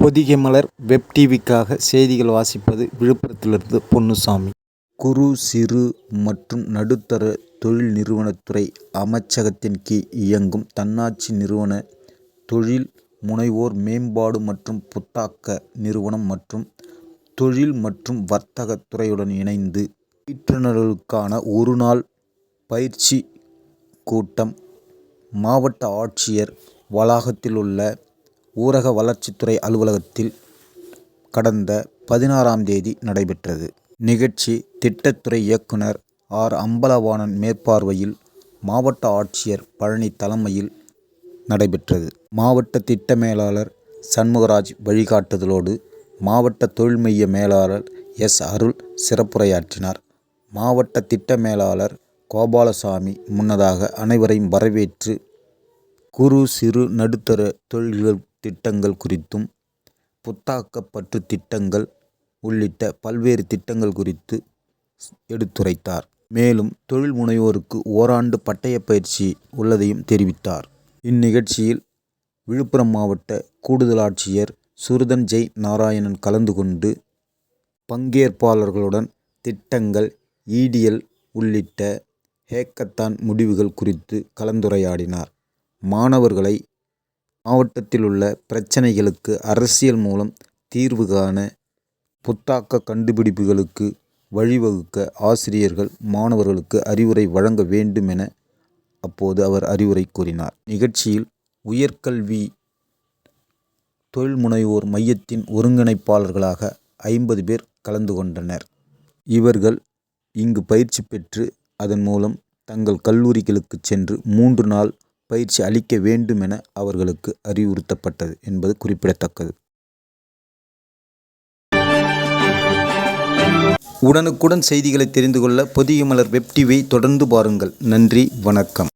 பொதிகை மலர் web டிவிக்காக செய்திகள் வாசிப்பது விழுப்புரத்திலிருந்து பொன்னுசாமி. குறு சிறு மற்றும் நடுத்தர தொழில் நிறுவனத்துறை அமைச்சகத்தின் கீழ் இயங்கும் தன்னாட்சி நிறுவன தொழில் முனைவோர் மேம்பாடு மற்றும் புத்தாக்க நிறுவனம் மற்றும் தொழில் மற்றும் வர்த்தகத் துறையுடன் இணைந்து பயிற்றுனர்களுக்கான ஒருநாள் பயிற்சி கூட்டம் மாவட்ட ஆட்சியர் வளாகத்தில் உள்ள ஊரக வளர்ச்சித்துறை அலுவலகத்தில் கடந்த பதினாறாம் தேதி நடைபெற்றது. நிகழ்ச்சி திட்டத்துறை இயக்குனர் ஆர். அம்பலவாணன் மேற்பார்வையில் மாவட்ட ஆட்சியர் பழனி தலைமையில் நடைபெற்றது. மாவட்ட திட்ட மேலாளர் சண்முகராஜ் வழிகாட்டுதலோடு மாவட்ட தொழில் மைய மேலாளர் எஸ். அருள் சிறப்புரையாற்றினார். மாவட்ட திட்ட மேலாளர் கோபாலசாமி முன்னதாக அனைவரையும் வரவேற்று குறு சிறு நடுத்தர தொழில்கள் திட்டங்கள் குறித்தும் புத்தாக்கப்பற்று திட்டங்கள் உள்ளிட்ட பல்வேறு திட்டங்கள் குறித்து எடுத்துரைத்தார். மேலும் தொழில் முனைவோருக்கு ஓராண்டு பட்டய பயிற்சி உள்ளதையும் தெரிவித்தார். இந்நிகழ்ச்சியில் விழுப்புரம் மாவட்ட கூடுதல் ஆட்சியர் சுருதன் ஜெய் நாராயணன் கலந்து கொண்டு பங்கேற்பாளர்களுடன் திட்டங்கள் ஈடிஎல் உள்ளிட்ட ஹேக்கத்தான் முடிவுகள் குறித்து கலந்துரையாடினார். மாணவர்களை மாவட்டத்தில் உள்ள பிரச்சினைகளுக்கு அரசியல் மூலம் தீர்வு காண புத்தாக்க கண்டுபிடிப்புகளுக்கு வழிவகுக்க ஆசிரியர்கள் மாணவர்களுக்கு அறிவுரை வழங்க வேண்டும் என அப்போது அவர் அறிவுரை கூறினார். நிகழ்ச்சியில் உயர்கல்வி தொழில்முனைவோர் மையத்தின் ஒருங்கிணைப்பாளர்களாக ஐம்பது பேர் கலந்து கொண்டனர். இவர்கள் இங்கு பயிற்சி பெற்று அதன் மூலம் தங்கள் கல்லூரிகளுக்கு சென்று மூன்று நாள் பயிற்சி அளிக்க வேண்டும் என அவர்களுக்கு அறிவுறுத்தப்பட்டது என்பது குறிப்பிடத்தக்கது. உடனுக்குடன் செய்திகளை தெரிந்து கொள்ள பொதிய மலர் வெப் டிவியை தொடர்ந்து பாருங்கள். நன்றி வணக்கம்.